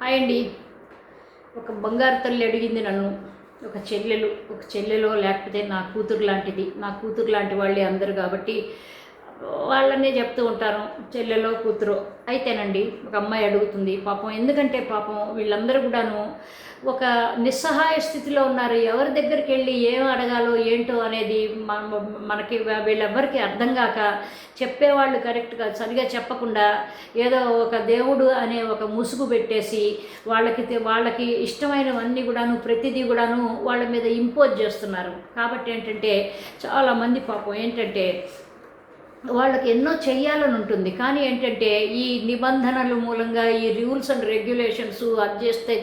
Hi అండి. ఒక బంగారు తల్లి అడిగింది నన్ను. ఒక చెల్లెలు ఒక చెల్లెలో లేకపోతే నా కూతురు లాంటిది. నా కూతురు లాంటి వాళ్ళే అందరు కాబట్టి వాళ్ళనే చెప్తూ ఉంటారు చెల్లెలో కూతురు. అయితేనండి ఒక అమ్మాయి అడుగుతుంది పాపం ఎందుకంటే పాపం వీళ్ళందరూ కూడాను ఒక నిస్సహాయ స్థితిలో ఉన్నారు. ఎవరి దగ్గరికి వెళ్ళి ఏం అడగాలో ఏంటో అనేది మనకి వీళ్ళెవ్వరికి అర్థం కాక చెప్పేవాళ్ళు కరెక్ట్గా సరిగా చెప్పకుండా ఏదో ఒక దేవుడు అనే ఒక ముసుగు పెట్టేసి వాళ్ళకి వాళ్ళకి ఇష్టమైనవన్నీ కూడాను ప్రతిదీ కూడాను వాళ్ళ మీద ఇంపోజ్ చేస్తున్నారు. కాబట్టి ఏంటంటే చాలామంది పాపం ఏంటంటే వాళ్ళకి ఎన్నో చెయ్యాలని ఉంటుంది. కానీ ఏంటంటే ఈ నిబంధనల మూలంగా ఈ రూల్స్ అండ్ రెగ్యులేషన్స్ అది చేస్తే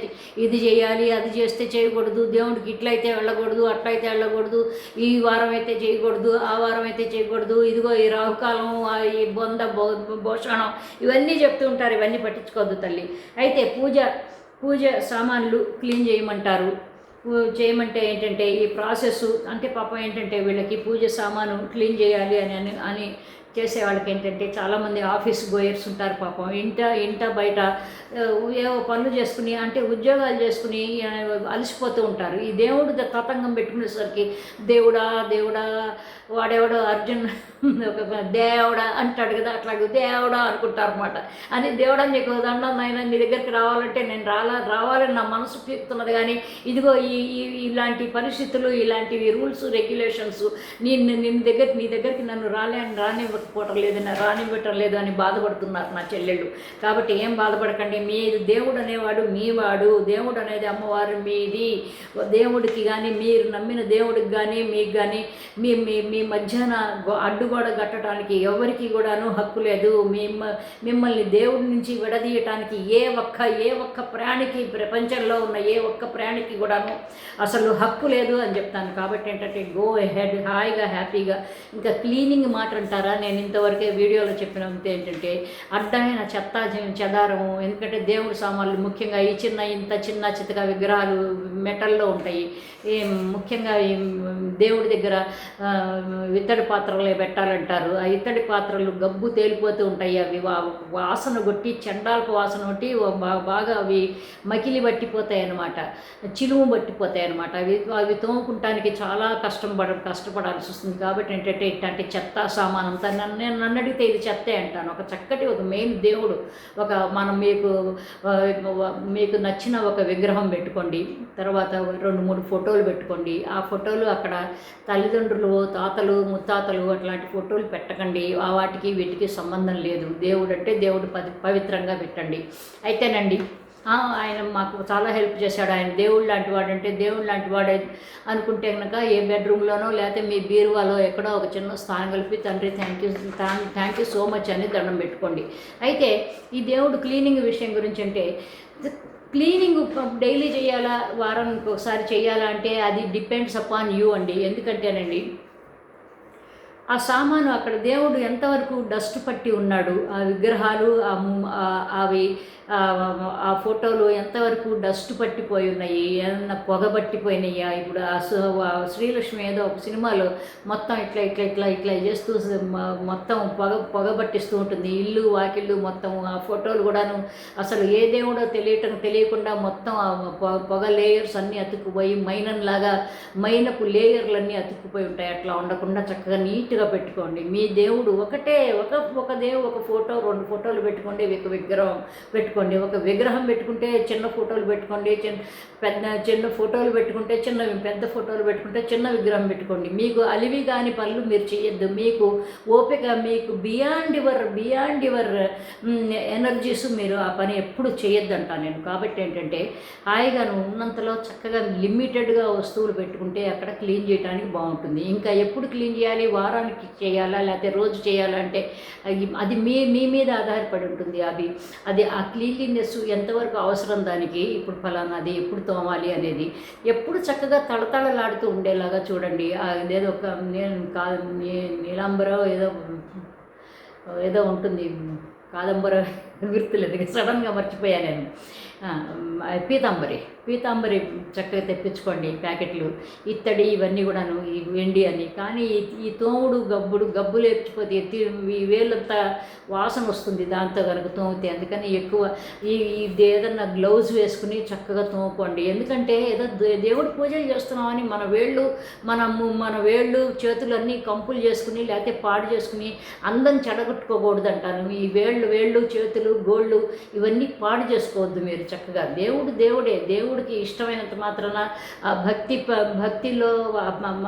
ఇది చేయాలి అది చేస్తే చేయకూడదు దేవుడికి ఇట్లయితే వెళ్ళకూడదు అట్లయితే వెళ్ళకూడదు ఈ వారం అయితే చేయకూడదు ఆ వారం అయితే చేయకూడదు ఇదిగో ఈ రాహుకాలం ఈ బొంద భో భోషణం ఇవన్నీ చెప్తూ ఉంటారు. ఇవన్నీ పట్టించుకోవద్దు తల్లి. అయితే పూజ పూజ సామాన్లు క్లీన్ చేయమంటారు. చేయమంటే ఏంటంటే ఈ ప్రాసెస్ అంటే పాపం ఏంటంటే వీళ్ళకి పూజ సామాను క్లీన్ చేయాలి అని అని అని చేసే వాళ్ళకి ఏంటంటే చాలామంది ఆఫీస్ గోయర్స్ ఉంటారు పాపం. ఇంట ఇంట బయట ఏవో పనులు చేసుకుని అంటే ఉద్యోగాలు చేసుకుని అలసిపోతూ ఉంటారు. ఈ దేవుడు తతంగం పెట్టుకునేసరికి దేవుడా దేవుడా వాడెవడో అర్జున్ ఒక దేవుడా అంటాడు కదా అట్లాగే దేవుడా అనుకుంటారు అనమాట అని దేవుడా నీకు దండం నాయన నీ దగ్గరికి రావాలంటే నేను రాలా రావాలని నా మనసు పీకుతున్నది కానీ ఇదిగో ఈ ఇలాంటి పరిస్థితులు ఇలాంటివి రూల్స్ రెగ్యులేషన్స్ నేను నిన్న దగ్గర నీ దగ్గరికి నన్ను రాలే అని రానివ్వ లేదు నా రానివ్వటం లేదు అని బాధపడుతున్నారు నా చెల్లెళ్ళు. కాబట్టి ఏం బాధపడకండి మీ దేవుడు అనేవాడు మీవాడు దేవుడు అనేది అమ్మవారు మీది. దేవుడికి కానీ మీరు నమ్మిన దేవుడికి కానీ మీకు కానీ మీ మీ మీ మధ్యాహ్న అడ్డుగోడ కట్టడానికి ఎవరికి కూడాను హక్కు లేదు. మిమ్మ మిమ్మల్ని దేవుడి నుంచి విడదీయటానికి ఏ ఒక్క ఏ ఒక్క ప్రాణికి ప్రపంచంలో ఉన్న ఏ ఒక్క ప్రాణికి కూడాను అసలు హక్కు లేదు అని చెప్తాను. కాబట్టి ఏంటంటే గో హెడ్ హాయిగా హ్యాపీగా ఇంకా క్లీనింగ్ మాట అంటారా? నేను ఇంతవరకే వీడియోలో చెప్పినంత ఏంటంటే అడ్డమైన చెత్త చె- చెదారము ఎందుకంటే దేవుడి సామాన్లు ముఖ్యంగా ఈ చిన్న ఇంత చిన్న చితక విగ్రహాలు మెటల్లో ఉంటాయి. ఈ ముఖ్యంగా ఈ దేవుడి దగ్గర ఇత్తడి పాత్రలే పెట్టాలంటారు. ఆ ఇత్తడి పాత్రలు గబ్బు తేలిపోతూ ఉంటాయి అవి. వా- వాసన కొట్టి చెండాలకు వాసన కొట్టి బాగా అవి మకిలి పట్టిపోతాయి అనమాట చిలుము పట్టిపోతాయి అనమాట అవి అవి తోముకుంటానికి చాలా కష్టం పడ కష్టపడాల్సి వస్తుంది. కాబట్టి ఏంటంటే ఇట్లాంటి చెత్త సామాన్ అంతా నేను నన్ను అడిగితే ఇది చెత్తే అంటాను. ఒక చక్కటి ఒక మెయిన్ దేవుడు ఒక మనం మీకు మీకు నచ్చిన ఒక విగ్రహం పెట్టుకోండి. తర్వాత రెండు మూడు ఫోటోలు పెట్టుకోండి. ఆ ఫోటోలు అక్కడ తల్లిదండ్రులు తాతలు ముత్తాతలు అట్లాంటి ఫోటోలు పెట్టకండి. ఆ వాటికి వీటికి సంబంధం లేదు. దేవుడు అంటే దేవుడు పవిత్రంగా పెట్టండి. అయితేనండి ఆయన మాకు చాలా హెల్ప్ చేశాడు. ఆయన దేవుడు లాంటి వాడు అంటే దేవుడు లాంటి వాడే అనుకుంటే కనుక ఏ బెడ్రూమ్లోనో లేకపోతే మీ బీరువాలో ఎక్కడో ఒక చిన్న స్థానం కలిపి తండ్రి thank you thank you so much అని దండం పెట్టుకోండి. అయితే ఈ దేవుడు క్లీనింగ్ విషయం గురించి అంటే క్లీనింగ్ డైలీ చేయాలా వారానికి ఒకసారి చేయాలా అంటే అది డిపెండ్స్ అపాన్ యూ అండి. ఎందుకంటేనండి ఆ సామాను అక్కడ దేవుడు ఎంతవరకు డస్ట్ పట్టి ఉన్నాడు ఆ విగ్రహాలు అవి ఆ- ఫోటోలు ఎంతవరకు డస్ట్ పట్టిపోయి ఉన్నాయి? ఏమన్నా పొగ పట్టిపోయినాయా? ఇప్పుడు ఆ శ్రీలక్ష్మి ఏదో ఒక సినిమాలో మొత్తం ఇట్లా ఇట్లా ఇట్లా ఇట్లా చేస్తూ మొత్తం పొగ పొగ పట్టిస్తూ ఉంటుంది. ఇల్లు వాకిళ్ళు మొత్తం ఆ ఫోటోలు కూడాను అసలు ఏ దేవుడో తెలియటం తెలియకుండా మొత్తం ఆ పొగ లేయర్స్ అన్నీ అతుక్కుపోయి మైనన్ లాగా మైనపు లేయర్లన్నీ అతుక్కుపోయి ఉంటాయి. అట్లా ఉండకుండా చక్కగా నీట్గా పెట్టుకోండి. మీ దేవుడు ఒకటే ఒక ఒక దేవుడు ఒక ఫోటో రెండు ఫోటోలు పెట్టుకోండి ఒక విగ్రహం పెట్టుకోండి ఒక విగ్రహం పెట్టుకుంటే చిన్న ఫోటోలు పెట్టుకోండి చిన్న పెద్ద చిన్న ఫోటోలు పెట్టుకుంటే చిన్న పెద్ద ఫోటోలు పెట్టుకుంటే చిన్న విగ్రహం పెట్టుకోండి. మీకు అలివి కాని పనులు మీరు చేయొద్దు. మీకు ఓపిక మీకు beyond your beyond your energies మీరు ఆ పని ఎప్పుడు చేయొద్దు అంటాను నేను. కాబట్టి ఏంటంటే హాయిగాను ఉన్నంతలో చక్కగా లిమిటెడ్గా వస్తువులు పెట్టుకుంటే అక్కడ క్లీన్ చేయడానికి బాగుంటుంది. ఇంకా ఎప్పుడు క్లీన్ చేయాలి? వారానికి చేయాలా? లేకపోతే రోజు చేయాలంటే అది- అది మీ మీ మీద ఆధారపడి ఉంటుంది అవి అది ఆ క్లీన్లీనెస్ ఎంతవరకు అవసరం దానికి? ఇప్పుడు ఫలానా అది ఎప్పుడు తోమాలి అనేది. ఎప్పుడు చక్కగా తళతళలాడుతూ ఉండేలాగా చూడండి. ఏదో ఒక నేను కాదు నీలాంబరో ఏదో ఏదో ఉంటుంది. కాదంబర గుర్తులేదు సడన్గా మర్చిపోయాను నేను. పీతాంబరి పీతాంబరి చక్కగా తెప్పించుకోండి ప్యాకెట్లు. ఇత్తడి ఇవన్నీ కూడాను ఈ వెండి అని కానీ ఈ- తోముడు గబ్బుడు గబ్బు లేచిపోతే ఎత్తి ఈ వేలంతా వాసన వస్తుంది దాంతో కనుక తోమితే. అందుకని ఎక్కువ ఈ ఇది ఏదన్నా గ్లౌజ్ వేసుకుని చక్కగా తోముకోండి. ఎందుకంటే ఏదో దేవుడు పూజలు చేస్తున్నామని మన వేళ్ళు మనము మన వేళ్ళు చేతులన్నీ కంపులు చేసుకుని లేకపోతే పాడు చేసుకుని అందం చెడగొట్టుకోకూడదు అంటాను ఈ వేళ్ళు వేళ్ళు చేతులు గోళ్ళు ఇవన్నీ పాడు చేసుకోవద్దు మీరు చక్కగా. దేవుడు దేవుడే. దేవుడికి ఇష్టమైనంత మాత్రాన ఆ భక్తి భక్తిలో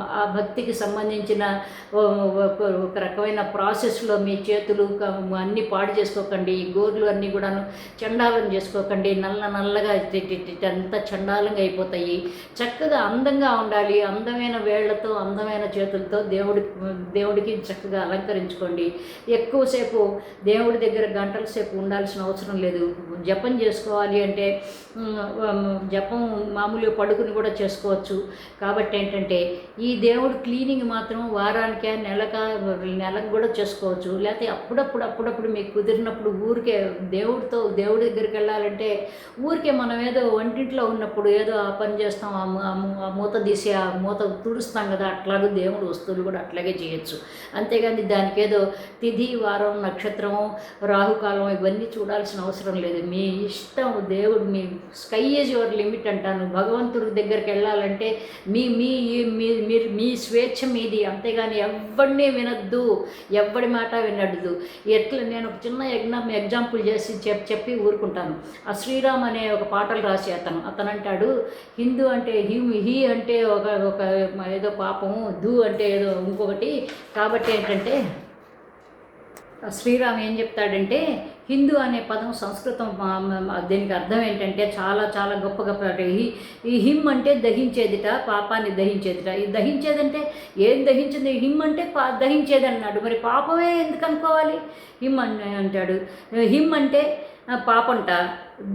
ఆ భక్తికి సంబంధించిన ఒక ఒక రకమైన ప్రాసెస్లో మీ చేతులు అన్నీ పాడు చేసుకోకండి. ఈ గోర్లు అన్నీ కూడాను చండాలం చేసుకోకండి. నల్ల నల్లగా ఇట్టి- అంతా చండాలంగా అయిపోతాయి. చక్కగా అందంగా ఉండాలి. అందమైన వేళ్ళతో అందమైన చేతులతో దేవుడి దేవుడికి చక్కగా అలంకరించుకోండి. ఎక్కువసేపు దేవుడి దగ్గర గంటల సేపు ఉండాల్సిన అవసరం లేదు. జపం చేసుకోవాలి అంటే జపం మామూలుగా పడుకుని కూడా చేసుకోవచ్చు. కాబట్టి ఏంటంటే ఈ దేవుడు క్లీనింగ్ మాత్రం వారానికే నెలక నెలకు కూడా చేసుకోవచ్చు. లేకపోతే అప్పుడప్పుడు అప్పుడప్పుడు మీకు కుదిరినప్పుడు ఊరికే దేవుడితో దేవుడి దగ్గరికి వెళ్ళాలంటే ఊరికే మనం ఏదో వంటింట్లో ఉన్నప్పుడు ఏదో ఆ పని చేస్తాం ఆ ఆ మూత తీసి ఆ మూత తుడుస్తాం కదా అట్లాగే దేవుడు వస్తువులు కూడా అట్లాగే చేయొచ్చు. అంతేగాని దానికి ఏదో తిథి వారం నక్షత్రం రాహుకాలం ఇవన్నీ చూడాల్సిన అవసరం లేదు. మీ ఇష్టం దేవుడు మీ స్కై ఈజ్ యువర్ లిమిట్ అంటాను. భగవంతుడి దగ్గరికి వెళ్ళాలంటే మీ మీ మీ మీరు మీ స్వేచ్ఛ మీది. అంతేగాని ఎవరిని వినొద్దు ఎవడి మాట వినద్దు. ఎట్లా నేను ఒక చిన్న ఎగ్జామ్ ఎగ్జాంపుల్ చేసి చెప్ చెప్పి ఊరుకుంటాను. ఆ శ్రీరామ్ అనే ఒక పాటలు రాసి అతను. అతను అంటాడు హిందూ అంటే హి హీ అంటే ఒక ఒక ఏదో పాపము ధూ అంటే ఏదో ఇంకొకటి. కాబట్టి ఏంటంటే శ్రీరామ్ ఏం చెప్తాడంటే హిందూ అనే పదం సంస్కృతం దీనికి అర్థం ఏంటంటే చాలా చాలా గొప్ప గొప్ప ఈ ఈ హిమ్ అంటే దహించేదిట పాపాన్ని దహించేదిట. ఈ దహించేదంటే ఏం దహించింది? హిమ్ అంటే పా దహించేది అన్నాడు మరి పాపమే ఎందుకు అనుకోవాలి? హిమ్ అని అంటాడు. హిమ్ అంటే పాపంట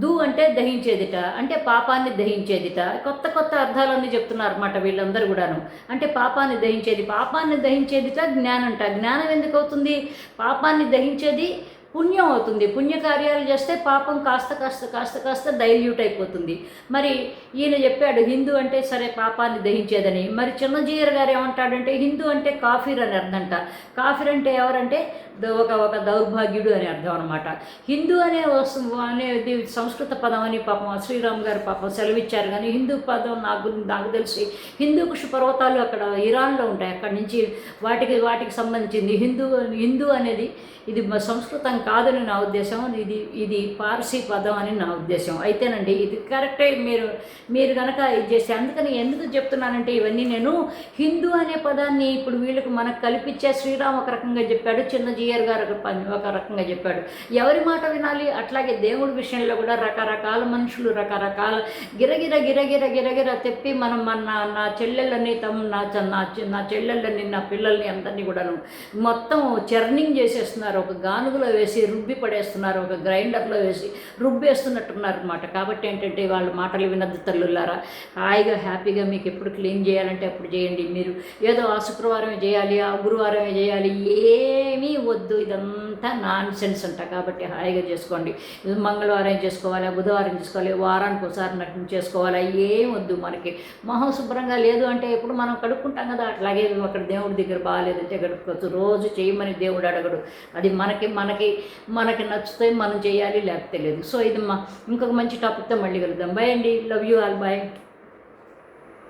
దు అంటే దహించేదిట అంటే పాపాన్ని దహించేదిట. కొత్త కొత్త అర్థాలన్నీ చెప్తున్నారు అన్నమాట వీళ్ళందరూ కూడాను. అంటే పాపాన్ని దహించేది పాపాన్ని దహించేదిట జ్ఞానంట. జ్ఞానం ఎందుకు అవుతుంది? పాపాన్ని దహించేది పుణ్యం అవుతుంది. పుణ్యకార్యాలు చేస్తే పాపం కాస్త కాస్త కాస్త కాస్త డైల్యూట్ అయిపోతుంది. మరి ఈయన చెప్పాడు హిందూ అంటే సరే పాపాన్ని దహించేదని. మరి చిన్నజీయర్ గారు ఏమంటాడంటే హిందూ అంటే కాఫీర్ అని అర్థంట. కాఫీర్ అంటే ఎవరంటే ఒక ఒక దౌర్భాగ్యుడు అని అర్థం అనమాట హిందూ అనే వస్తు అనేది సంస్కృత పదం అని పాపం శ్రీరామ్ గారు పాపం సెలవిచ్చారు. కానీ హిందూ పదం నాకు నాకు తెలిసి హిందూ కుషు పర్వతాలు అక్కడ ఇరాన్లో ఉంటాయి. అక్కడి నుంచి వాటికి వాటికి సంబంధించింది. హిందూ హిందూ అనేది ఇది సంస్కృతం కాదని నా ఉద్దేశం ఇది ఇది పార్సీ పదం అని నా ఉద్దేశం. అయితేనండి ఇది కరెక్టే మీరు మీరు కనుక ఇది చేస్తే అందుకని ఎందుకు చెప్తున్నానంటే ఇవన్నీ నేను హిందూ అనే పదాన్ని ఇప్పుడు వీళ్ళకి మనకు కల్పించే శ్రీరామ్ ఒక రకంగా చెప్పాడు చిన్నజీయర్ గారు ఒక పని ఒక రకంగా చెప్పాడు. ఎవరి మాట వినాలి? అట్లాగే దేవుడి విషయంలో కూడా రకరకాల మనుషులు రకరకాల గిరగిర గిరగిర గిరగిర తెప్పి మనం మన నా చెల్లెళ్ళని తమ నా నా నా చెల్లెళ్ళని నా పిల్లల్ని అందరినీ కూడాను మొత్తం చర్నింగ్ చేసేస్తున్నారు. ఒక గానుగులో వేసి రుబ్బి పడేస్తున్నారు ఒక గ్రైండర్లో వేసి రుబ్బేస్తున్నట్టున్నారు అనమాట కాబట్టి ఏంటంటే వాళ్ళ మాటలు వినద్దు తల్లులారా. హాయిగా హ్యాపీగా మీకు ఎప్పుడు క్లీన్ చేయాలంటే అప్పుడు చేయండి. మీరు ఏదో ఆ శుక్రవారమే చేయాలి ఆ గురువారమే చేయాలి ఏమీ వద్దు. ఇదంతా నాన్ సెన్స్ అంట. కాబట్టి హాయిగా చేసుకోండి. మంగళవారం చేసుకోవాలి బుధవారం చేసుకోవాలి వారానికి ఒకసారి నటన చేసుకోవాలి. ఏం వద్దు మనకి. మొహం శుభ్రంగా లేదు అంటే ఎప్పుడు మనం కడుక్కుంటాం కదా. అట్లాగే అక్కడ దేవుడి దగ్గర బాగాలేదంటే గడుపుకోవచ్చు రోజు చేయమని దేవుడు అడగడు. అది మనకి మనకి మనకి నచ్చితే మనం చేయాలి లేకపోతే లేదు. సో ఇది మా ఇంకొక మంచి టాపిక్తో మళ్ళీ కలుద్దాం. బాయ్ అండి. Love you all bye